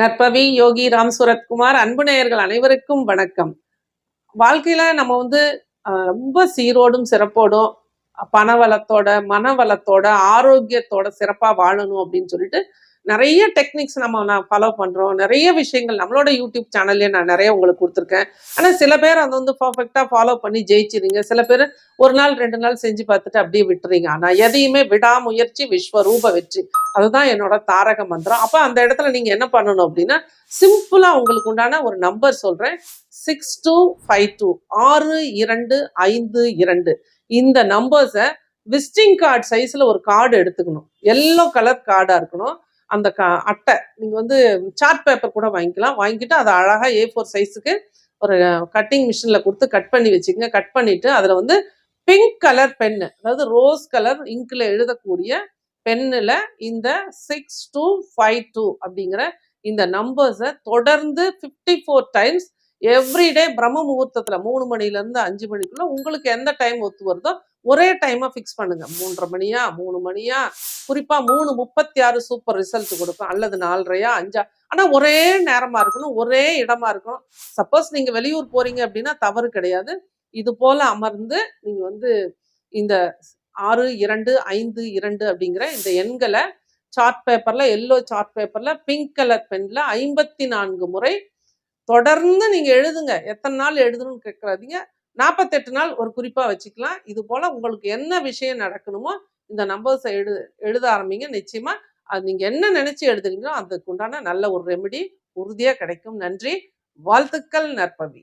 நற்பவி யோகி ராம் சுரத்குமார் அன்பு நேயர்கள் அனைவருக்கும் வணக்கம். வாழ்க்கையில நம்ம வந்து ரொம்ப சீரோடும் சிறப்போடும் பண வளத்தோட மன வளத்தோட ஆரோக்கியத்தோட சிறப்பா வாழணும் அப்படின்னு சொல்லிட்டு நிறைய டெக்னிக்ஸ் நம்ம நான் ஃபாலோ பண்றோம். நிறைய விஷயங்கள் நம்மளோட யூடியூப் சேனல்லே நான் நிறைய உங்களுக்கு கொடுத்துருக்கேன். ஆனா சில பேர் அதை வந்து பர்ஃபெக்டா ஃபாலோ பண்ணி ஜெயிச்சிருங்க சில பேர் ஒரு நாள் ரெண்டு நாள் செஞ்சு பார்த்துட்டு அப்படியே விட்டுறீங்க. ஆனா எதையுமே விடாமுயற்சி விஸ்வரூப வெற்றி. அதுதான் என்னோட தாரக மந்திரம். அப்போ அந்த இடத்துல நீங்கள் என்ன பண்ணணும் அப்படின்னா சிம்பிளாக உங்களுக்கு உண்டான ஒரு நம்பர் சொல்கிறேன் சிக்ஸ் டூ ஃபைவ் டூ ஆறு இரண்டு ஐந்து இரண்டு. இந்த நம்பர்ஸை விசிட்டிங் கார்டு சைஸில் ஒரு கார்டு எடுத்துக்கணும். எல்லோ கலர் கார்டாக இருக்கணும். அந்த கா அட்டை. நீங்கள் வந்து சார்ட் பேப்பர் கூட வாங்கிக்கலாம். வாங்கிட்டு அதை அழகாக ஏ ஃபோர் சைஸுக்கு ஒரு கட்டிங் மிஷினில் கொடுத்து கட் பண்ணி வச்சுக்கோங்க. கட் பண்ணிவிட்டு அதில் வந்து பிங்க் கலர் பென்னு அதாவது ரோஸ் கலர் இங்கில் எழுதக்கூடிய பென்னில் இந்த சிக்ஸ் டூ ஃபைவ் டூ அப்படிங்கிற இந்த நம்பர்ஸை தொடர்ந்து ஃபிஃப்டி ஃபோர் டைம்ஸ் எவ்ரிடே பிரம்ம முகூர்த்தத்தில் மூணு மணிலேருந்து அஞ்சு மணிக்குள்ள உங்களுக்கு எந்த டைம் ஒத்து வருதோ ஒரே டைமாக ஃபிக்ஸ் பண்ணுங்க. மூன்றரை மணியா மூணு மணியா குறிப்பாக மூணு முப்பத்தி ஆறு சூப்பர் ரிசல்ட் கொடுக்கும். அல்லது நாலரையா அஞ்சா ஆனால் ஒரே நேரமாக இருக்கணும் ஒரே இடமா இருக்கணும். சப்போஸ் நீங்கள் வெளியூர் போறீங்க அப்படின்னா தவறு கிடையாது. இது போல அமர்ந்து நீங்கள் வந்து இந்த ஆறு இரண்டு ஐந்து இரண்டு அப்படிங்கிற இந்த எண்களை சார்ட் பேப்பரில் எல்லோ சார்ட் பேப்பரில் பிங்க் கலர் பெனில் ஐம்பத்தி நான்கு முறை தொடர்ந்து நீங்கள் எழுதுங்க. எத்தனை நாள் எழுதணும்னு கேட்கறாதீங்க நாற்பத்தெட்டு நாள் ஒரு குறிப்பாக வச்சுக்கலாம். இது போல் உங்களுக்கு என்ன விஷயம் நடக்கணுமோ இந்த நம்பர்ஸை எழு எழுத ஆரம்பிங்க. நிச்சயமாக அது நீங்கள் என்ன நினச்சி எழுதுறீங்களோ அதுக்கு உண்டான நல்ல ஒரு ரெமெடி உறுதியாக கிடைக்கும். நன்றி. வாழ்த்துக்கள் நற்பவி.